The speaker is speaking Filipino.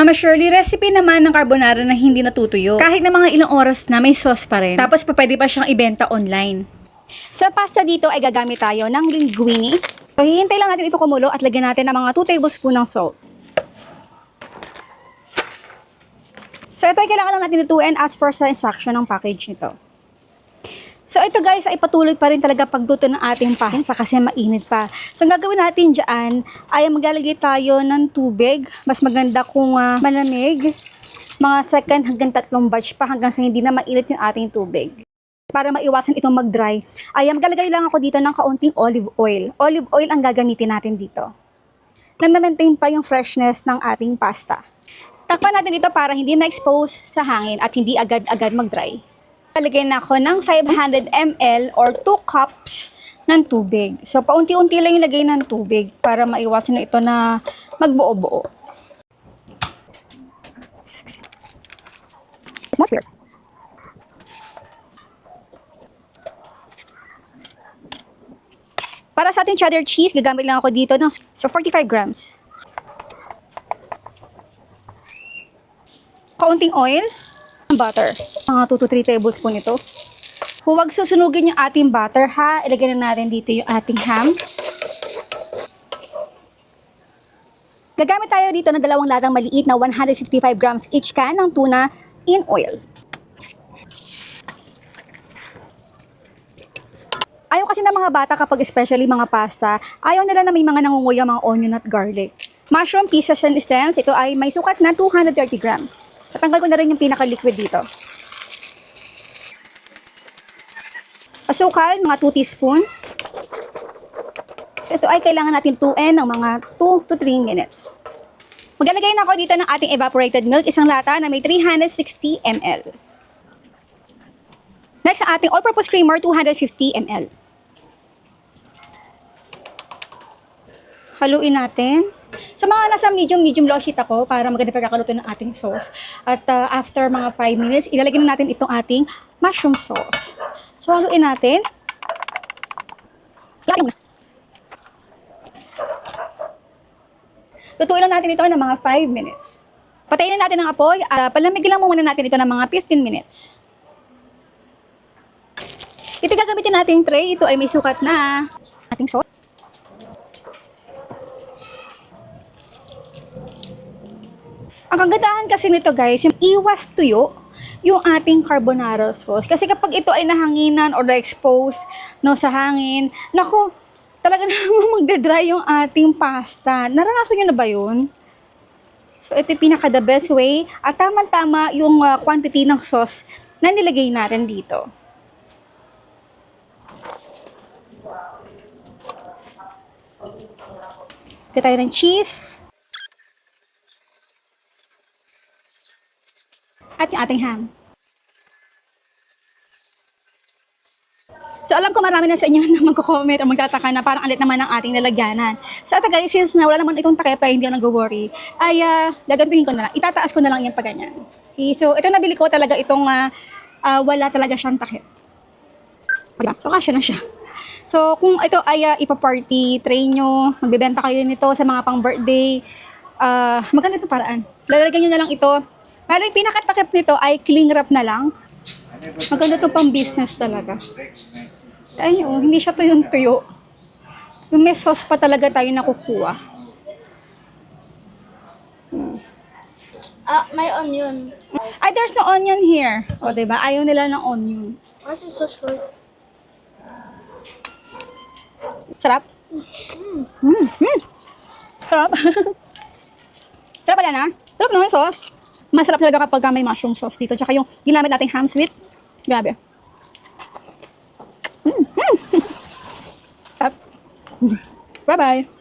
Mama Shirley, recipe naman ng carbonara na hindi natutuyo. Kahit na mga ilang oras na may sauce pa rin. Tapos pa pwede pa siyang ibenta online. Sa pasta dito ay gagamit tayo ng linguine. So, hihintay lang natin ito kumulo at lagyan natin ng mga 2 tablespoon ng salt. So, ito ay kailangan lang natin lutuin as per sa instruction ng package nito. So, ito guys, ay patuloy pa rin talaga pagluto ng ating pasta kasi mainit pa. So, ang gagawin natin dyan ay maglalagay tayo ng tubig. Mas maganda kung ah, malamig. Mga second hanggang tatlong batch pa hanggang sa hindi na mainit yung ating tubig para maiwasan itong mag-dry, ay maglalagay lang ako dito ng kaunting olive oil. Olive oil ang gagamitin natin dito. Na maintain pa yung freshness ng ating pasta. Takpan natin ito para hindi ma-expose sa hangin at hindi agad-agad mag-dry. Lalagay na ako ng 500 ml or 2 cups ng tubig. So, paunti-unti lang yung lagay ng tubig para maiwasan na ito na magbuo-buo. Small spheres. Para sa ating cheddar cheese, gagamit lang ako dito ng so 45 grams. Kaunting oil, butter. Mga 2 to 3 tablespoon ito. Huwag susunugin yung ating butter ha. Ilagay na natin dito yung ating ham. Gagamit tayo dito ng dalawang latang maliit na 155 grams each can ng tuna in oil. Ayaw kasi ng mga bata kapag especially mga pasta, ayaw nila na may mga nangunguya mga onion at garlic. Mushroom pieces and stems, ito ay may sukat na 230 grams. Tatanggal ko na rin yung pinaka-liquid dito. Asukal, mga 2 teaspoon. So ito ay kailangan natin tuin ng mga 2 to 3 minutes. Maglalagay na ako dito ng ating evaporated milk, isang lata na may 360 ml. Next, ang ating all-purpose creamer, 250 ml. Haluin natin. Sa mga nasa medium-medium low heat ako para maganda pagkakaluto ng ating sauce. At uh, after mga 5 minutes, ilalagay na natin itong ating mushroom sauce. So, haluin natin. Mo na. Lutuin lang natin ito ng mga 5 minutes. Patayin na natin ang apoy. Uh, palamigin lang muna natin ito ng mga 15 minutes. Ito gagamitin natin tray. Ito ay may sukat na ating sauce. Ang kagandahan kasi nito guys, yung iwas tuyo yung ating carbonara sauce. Kasi kapag ito ay nahanginan or na-expose no, sa hangin, nako, talaga naman magdadry yung ating pasta. Naranasan nyo na ba yun? So, ito yung pinaka the best way. At tama-tama yung uh, quantity ng sauce na nilagay natin dito. Ito ng cheese. At yung ating ham. So alam ko marami na sa inyo na magko-comment o magtataka na parang alit naman ang ating nalagyanan. So ito guys, since na wala naman itong takip pa hindi ako nag-worry, ay uh, gagantuhin ko na lang. Itataas ko na lang yung paganyan. Okay, so ito nabili ko talaga itong uh, uh, wala talaga siyang takip. Diba? So kasya na siya. So kung ito ay uh, ipa-party tray nyo, magbebenta kayo nito sa mga pang birthday, uh, maganda itong paraan. Lalagyan nyo na lang ito. Pero yung pinakatakip nito ay cling wrap na lang. Maganda to pang business talaga. Ayun, hindi siya tuyong-tuyo. Yung may sauce pa talaga tayo nakukuha. Ah, may onion. Ay, there's no onion here. O, diba? Ayaw nila ng onion. Why is it so short? Sarap? Mm. Mm. Sarap. Sarap pala na. Sarap naman yung sauce. Masarap talaga kapag may mushroom sauce dito. Tsaka yung ginamit nating ham sweet. Grabe. Mm. Mm. Sarap. Bye-bye.